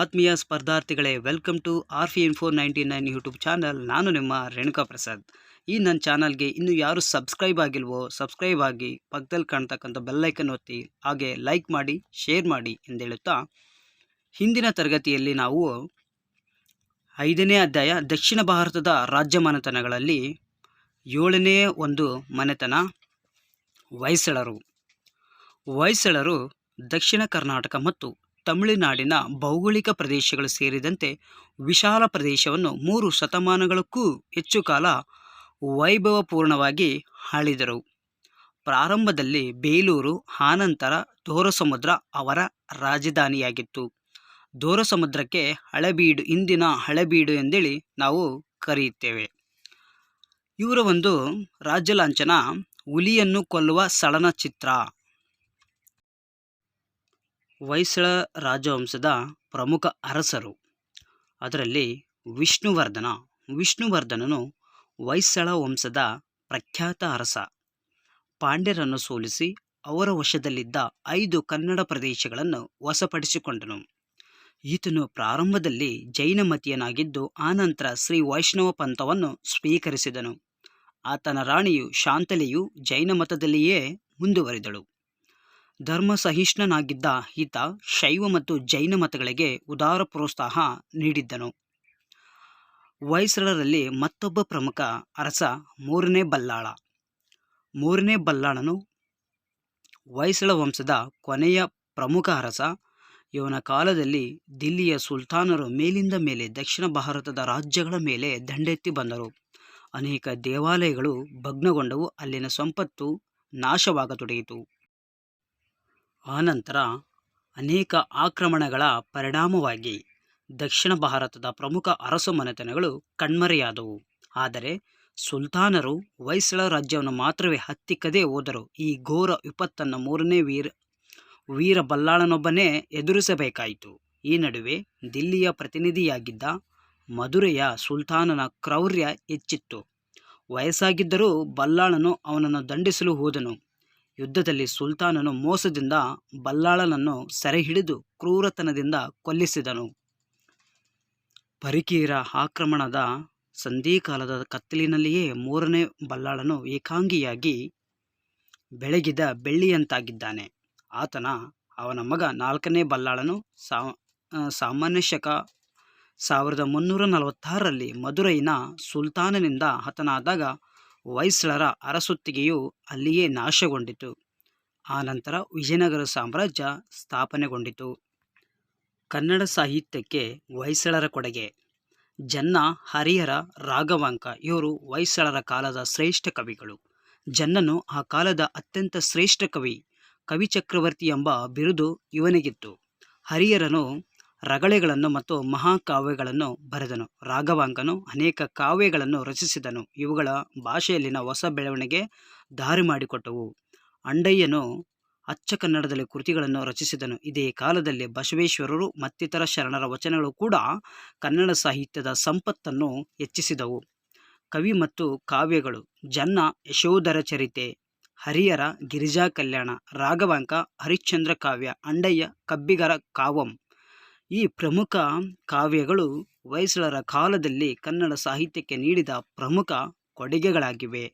ಆತ್ಮೀಯ ಸ್ಪರ್ಧಾರ್ಥಿಗಳೇ, welcome to R F info ninety nine YouTube channel. ನಾನು ನಿಮ್ಮ ರೇಣುಕಾ ಪ್ರಸಾದ್. ಈ ನನ್ನ ಚಾನಲ್ಗೆ ಇನ್ನೂ ಯಾರು ಸಬ್ಸ್ಕ್ರೈಬ್ ಆಗಿಲ್ವೋ, ಸಬ್ಸ್ಕ್ರೈಬ್ ಆಗಿ ಪಕ್ಕದಲ್ಲಿ ಕಾಣ್ತಕ್ಕಂಥ ಬೆಲ್ಲೈಕನ್ ಒತ್ತಿ, ಹಾಗೆ ಲೈಕ್ ಮಾಡಿ, ಶೇರ್ ಮಾಡಿ ಎಂದೇಳುತ್ತಾ, ಹಿಂದಿನ ತರಗತಿಯಲ್ಲಿ ನಾವು ಐದನೇ ಅಧ್ಯಾಯ ದಕ್ಷಿಣ ಭಾರತದ ರಾಜ್ಯ ಮನೆತನಗಳಲ್ಲಿ ಏಳನೇ ಒಂದು ಮನೆತನ ಹೊಯ್ಸಳರು. ಹೊಯ್ಸಳರು ದಕ್ಷಿಣ ಕರ್ನಾಟಕ ಮತ್ತು ತಮಿಳುನಾಡಿನ ಭೌಗೋಳಿಕ ಪ್ರದೇಶಗಳು ಸೇರಿದಂತೆ ವಿಶಾಲ ಪ್ರದೇಶವನ್ನು ಮೂರು ಶತಮಾನಗಳಕ್ಕೂ ಹೆಚ್ಚು ಕಾಲ ವೈಭವಪೂರ್ಣವಾಗಿ ಆಳಿದರು ಪ್ರಾರಂಭದಲ್ಲಿ ಬೇಲೂರು, ಆನಂತರ ದೋರಸಮುದ್ರ ಅವರ ರಾಜಧಾನಿಯಾಗಿತ್ತು. ದೋರಸಮುದ್ರಕ್ಕೆ ಹಳೆಬೀಡು, ಇಂದಿನ ಹಳೆಬೀಡು ಎಂದೇಳಿ ನಾವು ಕರೆಯುತ್ತೇವೆ. ಇವರ ಒಂದು ರಾಜ್ಯ ಲಾಂಛನ ಹುಲಿಯನ್ನು ಕೊಲ್ಲುವ ಚಲನಚಿತ್ರ ಹೊಯ್ಸಳ ರಾಜವಂಶದ ಪ್ರಮುಖ ಅರಸರು. ಅದರಲ್ಲಿ ವಿಷ್ಣುವರ್ಧನ. ವಿಷ್ಣುವರ್ಧನನು ಹೊಯ್ಸಳ ವಂಶದ ಪ್ರಖ್ಯಾತ ಅರಸ. ಪಾಂಡ್ಯರನ್ನು ಸೋಲಿಸಿ ಅವರ ವಶದಲ್ಲಿದ್ದ ಐದು ಕನ್ನಡ ಪ್ರದೇಶಗಳನ್ನು ವಶಪಡಿಸಿಕೊಂಡನು. ಈತನು ಪ್ರಾರಂಭದಲ್ಲಿ ಜೈನಮತಿಯನಾಗಿದ್ದು ಆನಂತರ ಶ್ರೀ ವೈಷ್ಣವ ಪಂಥವನ್ನು ಸ್ವೀಕರಿಸಿದನು. ಆತನ ರಾಣಿಯು ಶಾಂತಲೆಯು ಜೈನ ಮತದಲ್ಲಿಯೇ ಮುಂದುವರಿದಳು. ಧರ್ಮ ಸಹಿಷ್ಣನಾಗಿದ್ದ ಈತ ಶೈವ ಮತ್ತು ಜೈನ ಮತಗಳಿಗೆ ಉದಾರ ಪ್ರೋತ್ಸಾಹ ನೀಡಿದ್ದನು. ಹೊಯ್ಸಳರಲ್ಲಿ ಮತ್ತೊಬ್ಬ ಪ್ರಮುಖ ಅರಸ ಮೂರನೇ ಬಲ್ಲಾಳ. ಮೂರನೇ ಬಲ್ಲಾಳನು ಹೊಯ್ಸಳ ವಂಶದ ಕೊನೆಯ ಪ್ರಮುಖ ಅರಸ. ಇವನ ಕಾಲದಲ್ಲಿ ದಿಲ್ಲಿಯ ಸುಲ್ತಾನರು ಮೇಲಿಂದ ಮೇಲೆ ದಕ್ಷಿಣ ಭಾರತದ ರಾಜ್ಯಗಳ ಮೇಲೆ ದಂಡೆತ್ತಿ ಬಂದರು. ಅನೇಕ ದೇವಾಲಯಗಳು ಭಗ್ನಗೊಂಡವು, ಅಲ್ಲಿನ ಸಂಪತ್ತು ನಾಶವಾಗತೊಡಗಿತು. ಆನಂತರ ಅನೇಕ ಆಕ್ರಮಣಗಳ ಪರಿಣಾಮವಾಗಿ ದಕ್ಷಿಣ ಭಾರತದ ಪ್ರಮುಖ ಅರಸು ಮನೆತನಗಳು ಕಣ್ಮರೆಯಾದವು. ಆದರೆ ಸುಲ್ತಾನರು ಹೊಯ್ಸಳ ರಾಜ್ಯವನ್ನು ಮಾತ್ರವೇ ಹತ್ತಿಕ್ಕದೇ ಹೋದರು. ಈ ಘೋರ ವಿಪತ್ತನ್ನು ಮೂರನೇ ವೀರ ವೀರ ಬಲ್ಲಾಳನೊಬ್ಬನೇ ಎದುರಿಸಬೇಕಾಯಿತು. ಈ ನಡುವೆ ದಿಲ್ಲಿಯ ಪ್ರತಿನಿಧಿಯಾಗಿದ್ದ ಮಧುರೆಯ ಸುಲ್ತಾನನ ಕ್ರೌರ್ಯ ಹೆಚ್ಚಿತ್ತು. ವಯಸ್ಸಾಗಿದ್ದರೂ ಬಲ್ಲಾಳನು ಅವನನ್ನು ದಂಡಿಸಲು ಹೋದನು. ಯುದ್ಧದಲ್ಲಿ ಸುಲ್ತಾನನು ಮೋಸದಿಂದ ಬಲ್ಲಾಳನನ್ನು ಸೆರೆಹಿಡಿದು ಕ್ರೂರತನದಿಂದ ಕೊಲ್ಲಿಸಿದನು. ಪರಿಕೀರ ಆಕ್ರಮಣದ ಸಂಧಿಕಾಲದ ಕತ್ತಲಿನಲ್ಲಿಯೇ ಮೂರನೇ ಬಲ್ಲಾಳನು ಏಕಾಂಗಿಯಾಗಿ ಬೆಳಗಿದ ಬೆಳ್ಳಿಯಂತಾಗಿದ್ದಾನೆ. ಆತನ, ಅವನ ಮಗ ನಾಲ್ಕನೇ ಬಲ್ಲಾಳನು ಸಾಮಾನ್ಯ ಶಕ ಸಾವಿರದ ಮುನ್ನೂರ ನಲವತ್ತಾರರಲ್ಲಿ ಮಧುರೈನ ಸುಲ್ತಾನನಿಂದ ಹತನಾದಾಗ ಹೊಯ್ಸಳರ ಅರಸೊತ್ತಿಗೆಯು ಅಲ್ಲಿಯೇ ನಾಶಗೊಂಡಿತು. ಆನಂತರ ವಿಜಯನಗರ ಸಾಮ್ರಾಜ್ಯ ಸ್ಥಾಪನೆಗೊಂಡಿತು. ಕನ್ನಡ ಸಾಹಿತ್ಯಕ್ಕೆ ಹೊಯ್ಸಳರ ಕೊಡುಗೆ. ಜನ್ನ ಹರಿಹರ ರಾಘವಾಂಕ ಇವರು ಹೊಯ್ಸಳರ ಕಾಲದ ಶ್ರೇಷ್ಠ ಕವಿಗಳು. ಜನ್ನನು ಆ ಕಾಲದ ಅತ್ಯಂತ ಶ್ರೇಷ್ಠ ಕವಿ. ಕವಿ ಚಕ್ರವರ್ತಿ ಎಂಬ ಬಿರುದು ಇವನಿಗಿತ್ತು. ಹರಿಹರನು ರಗಳೆಗಳನ್ನು ಮತ್ತು ಮಹಾಕಾವ್ಯಗಳನ್ನು ಬರೆದನು. ರಾಘವಾಂಕನು ಅನೇಕ ಕಾವ್ಯಗಳನ್ನು ರಚಿಸಿದನು. ಇವುಗಳ ಭಾಷೆಯಲ್ಲಿನ ಹೊಸ ಬೆಳವಣಿಗೆ ದಾರಿ ಮಾಡಿಕೊಟ್ಟವು. ಅಂಡಯ್ಯನು ಅಚ್ಚ ಕನ್ನಡದಲ್ಲಿ ಕೃತಿಗಳನ್ನು ರಚಿಸಿದನು. ಇದೇ ಕಾಲದಲ್ಲಿ ಬಸವೇಶ್ವರರು ಮತ್ತಿತರ ಶರಣರ ವಚನಗಳು ಕೂಡ ಕನ್ನಡ ಸಾಹಿತ್ಯದ ಸಂಪತ್ತನ್ನು ಹೆಚ್ಚಿಸಿದವು. ಕವಿ ಮತ್ತು ಕಾವ್ಯಗಳು ಜನ್ನ, ಯಶೋಧರ ಚರಿತೆ ಹರಿಯರ ಗಿರಿಜಾ ಕಲ್ಯಾಣ, ರಾಘವಾಂಕ, ಹರಿಶ್ಚಂದ್ರ ಕಾವ್ಯ, ಅಂಡಯ್ಯ, ಕಬ್ಬಿಗರ ಕಾವಂ ಈ ಪ್ರಮುಖ ಕಾವ್ಯಗಳು ಹೊಯ್ಸಳರ ಕಾಲದಲ್ಲಿ ಕನ್ನಡ ಸಾಹಿತ್ಯಕ್ಕೆ ನೀಡಿದ ಪ್ರಮುಖ ಕೊಡುಗೆಗಳಾಗಿವೆ.